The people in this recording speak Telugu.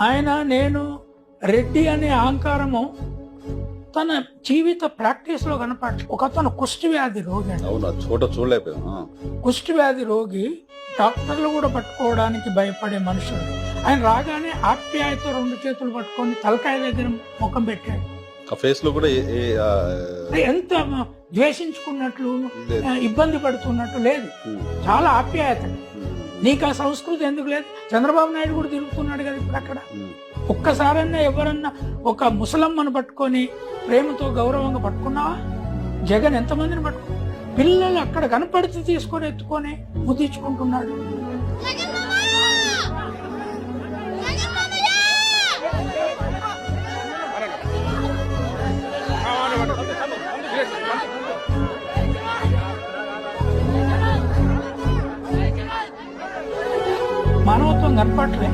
ఆయన నేను రెడ్డి అనే అహంకారము తన జీవిత ప్రాక్టీస్లో కనపడ ఒక అతను కుష్టి వ్యాధి రోగి చోట చూడలేకపోయాం. కుష్టి వ్యాధి రోగి డాక్టర్లు కూడా పట్టుకోవడానికి భయపడే మనుషులు ఆయన రాగానే ఆప్యాయత రెండు చేతులు పట్టుకొని తలకాయ దగ్గర ముఖం పెట్టాడు. ఆ ఫేస్లో కూడా ఎంత ద్వేషించుకున్నట్లు ఇబ్బంది పడుతున్నట్టు లేదు. చాలా ఆప్యాయత. నీకు ఆ సంస్కృతి ఎందుకు లేదు? చంద్రబాబు నాయుడు కూడా తిరుగుతున్నాడు కదా ఇప్పుడు అక్కడ. ఒక్కసారన్నా ఎవరన్నా ఒక ముసలమ్మను పట్టుకొని ప్రేమతో గౌరవంగా పట్టుకున్నావా? జగన్ ఎంతమందిని పట్టుకో? పిల్లలు అక్కడ కనపడితే తీసుకొని ఎత్తుకొని ముద్దించుకుంటున్నాడు. मानवत्व नरपटले